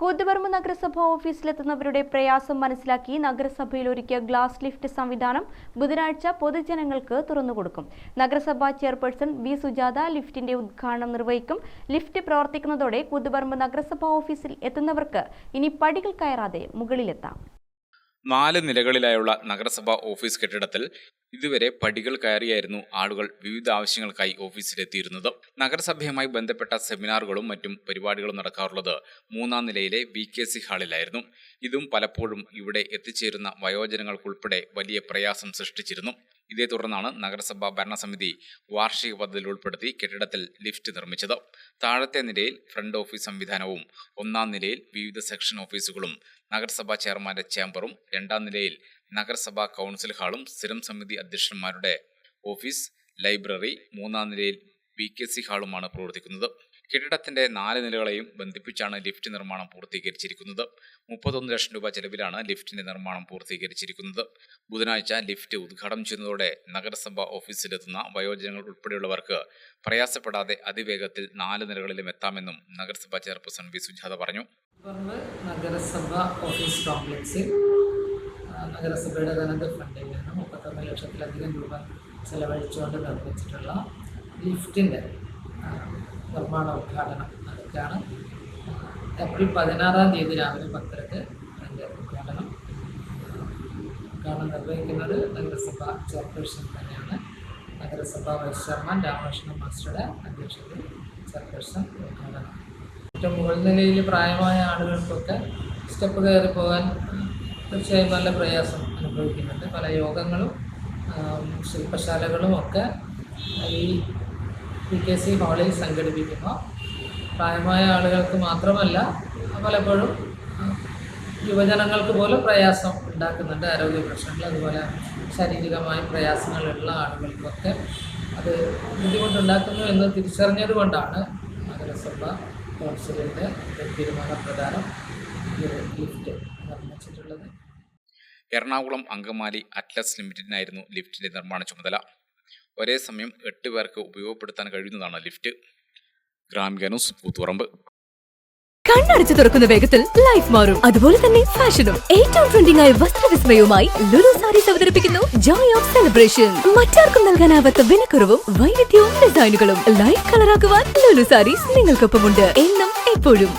കൂത്തുപറമ്പ് നഗരസഭ ഓഫീസിലെത്തുന്നവരുടെ പ്രയാസം മനസ്സിലാക്കി നഗരസഭയിൽ ഒരുക്കിയ ഗ്ലാസ് ലിഫ്റ്റ് സംവിധാനം ബുധനാഴ്ച പൊതുജനങ്ങൾക്ക് തുറന്നുകൊടുക്കും. നഗരസഭാ ചെയർപേഴ്സൺ വി സുജാത ലിഫ്റ്റിന്റെ ഉദ്ഘാടനം നിർവഹിക്കും. ലിഫ്റ്റ് പ്രവർത്തിക്കുന്നതോടെ കൂത്തുപറമ്പ് നഗരസഭാ ഓഫീസിൽ എത്തുന്നവർക്ക് ഇനി പടികൾ കയറാതെ മുകളിലെത്താം. നാല് നിലകളിലായുള്ള നഗരസഭാ ഓഫീസ് കെട്ടിടത്തിൽ ഇതുവരെ പടികൾ കയറിയായിരുന്നു ആളുകൾ വിവിധ ആവശ്യങ്ങൾക്കായി ഓഫീസിലെത്തിയിരുന്നത്. നഗരസഭയുമായി ബന്ധപ്പെട്ട സെമിനാറുകളും മറ്റും പരിപാടികളും നടക്കാറുള്ളത് മൂന്നാം നിലയിലെ വി കെ സി ഹാളിലായിരുന്നു. ഇതും പലപ്പോഴും ഇവിടെ എത്തിച്ചേരുന്ന വയോജനങ്ങൾക്കുൾപ്പെടെ വലിയ പ്രയാസം സൃഷ്ടിച്ചിരുന്നു. ഇതേ തുടർന്നാണ് നഗരസഭാ ഭരണസമിതി വാർഷിക പദ്ധതിയിൽ ഉൾപ്പെടുത്തി കെട്ടിടത്തിൽ ലിഫ്റ്റ് നിർമ്മിച്ചത്. താഴത്തെ നിലയിൽ ഫ്രണ്ട് ഓഫീസ് സംവിധാനവും ഒന്നാം നിലയിൽ വിവിധ സെക്ഷൻ ഓഫീസുകളും നഗരസഭാ ചെയർമാന്റെ ചേംബറും രണ്ടാം നിലയിൽ നഗരസഭാ കൗൺസിൽ ഹാളും സ്ഥിരം സമിതി അധ്യക്ഷന്മാരുടെ ഓഫീസ് ലൈബ്രറി മൂന്നാം നിലയിൽ വി കെ സി ഹാളുമാണ് പ്രവർത്തിക്കുന്നത്. കെട്ടിടത്തിന്റെ നാല് നിലകളെയും ബന്ധിപ്പിച്ചാണ് ലിഫ്റ്റ് നിർമ്മാണം പൂർത്തീകരിച്ചിരിക്കുന്നത്. മുപ്പത്തൊന്ന് ലക്ഷം രൂപ ചെലവിലാണ് ലിഫ്റ്റിന്റെ നിർമ്മാണം പൂർത്തീകരിച്ചിരിക്കുന്നത്. ബുധനാഴ്ച ലിഫ്റ്റ് ഉദ്ഘാടനം ചെയ്യുന്നതോടെ നഗരസഭ ഓഫീസിലെത്തുന്ന വയോജനങ്ങൾ ഉൾപ്പെടെയുള്ളവർക്ക് പ്രയാസപ്പെടാതെ അതിവേഗത്തിൽ നാല് നിലകളിലും എത്താമെന്നും നഗരസഭാ ചെയർപേഴ്സൺ വി സുജാത പറഞ്ഞു. നഗരസഭ ഓഫീസ് കോംപ്ലക്സിൽ നഗരസഭയുടെ ധനത് ഫണ്ടിൽ നിന്ന് മുപ്പത്തൊന്ന് ലക്ഷത്തിലധികം രൂപ ചെലവഴിച്ചുകൊണ്ട് നിർമ്മിച്ചിട്ടുള്ള ലിഫ്റ്റിന്റെ നിർമ്മാണ ഉദ്ഘാടനം നടക്കുകയാണ്. ഏപ്രിൽ പതിനാറാം തീയതി രാവിലെ പത്തരക്ക് അതിന്റെ ഉദ്ഘാടനം. ഉദ്ഘാടനം നിർവഹിക്കുന്നത് നഗരസഭ ചെയർപേഴ്സൺ തന്നെയാണ്. നഗരസഭ വൈസ് ചെയർമാൻ രാമകൃഷ്ണൻ മാസ്റ്ററുടെ അധ്യക്ഷതയിൽ ചെയർപേഴ്സൺ ഉദ്ഘാടനം. ഏറ്റവും മുകൾ നിലയിൽ പ്രായമായ ആളുകൾക്കൊക്കെ സ്റ്റെപ്പ് കയറി പോകാൻ തീർച്ചയായും നല്ല പ്രയാസം അനുഭവിക്കുന്നുണ്ട്. പല യോഗങ്ങളും ശില്പശാലകളും ഒക്കെ ഈ പി കെ സി ഹാളിൽ സംഘടിപ്പിക്കുന്നു. പ്രായമായ ആളുകൾക്ക് മാത്രമല്ല പലപ്പോഴും യുവജനങ്ങൾക്ക് പോലും പ്രയാസം ഉണ്ടാക്കുന്നുണ്ട് ആരോഗ്യ പ്രശ്നങ്ങൾ അതുപോലെ ശാരീരികമായ പ്രയാസങ്ങളുള്ള ആളുകൾക്കൊക്കെ. അത് ബുദ്ധിമുട്ടുണ്ടാക്കുന്നു എന്ന് തിരിച്ചറിഞ്ഞത് കൊണ്ടാണ് നഗരസഭ കൗൺസിലിന്റെ തീരുമാനപ്രകാരം ലിഫ്റ്റ് നിർമ്മിച്ചിട്ടുള്ളത്. എറണാകുളം അങ്കമാലി അറ്റ്ലസ് ലിമിറ്റഡിനായിരുന്നു ലിഫ്റ്റിന്റെ നിർമ്മാണ ചുമതല. ഒരേ സമയം എട്ട് പേർക്ക് ഉപയോഗപ്പെടുത്താൻ കഴിയുന്നതാണ് ലിഫ്റ്റ് ഗ്രാമിക ന്യൂസ് കൂത്തുപറമ്പ് കണ്ണടച്ചു തുറക്കുന്ന വേഗത്തിൽ ലൈഫ് മാറും. അതുപോലെ തന്നെ ഫാഷനും. ഏറ്റവും ട്രെൻഡിംഗ് ആയ വസ്ത്രവിസ്മയവുമായി ലുലു സാരീസ് അവതരിപ്പിക്കുന്നു ജോയ് ഓഫ് സെലിബ്രേഷൻ മറ്റാർക്കും നൽകാനാവാത്ത വിലക്കുറവും വൈവിധ്യവും ഡിസൈനുകളും ലൈഫ് കളറാക്കുവാൻ ലുലു സാരീസ് നിങ്ങൾക്കൊപ്പമുണ്ട്. എന്നും എപ്പോഴും.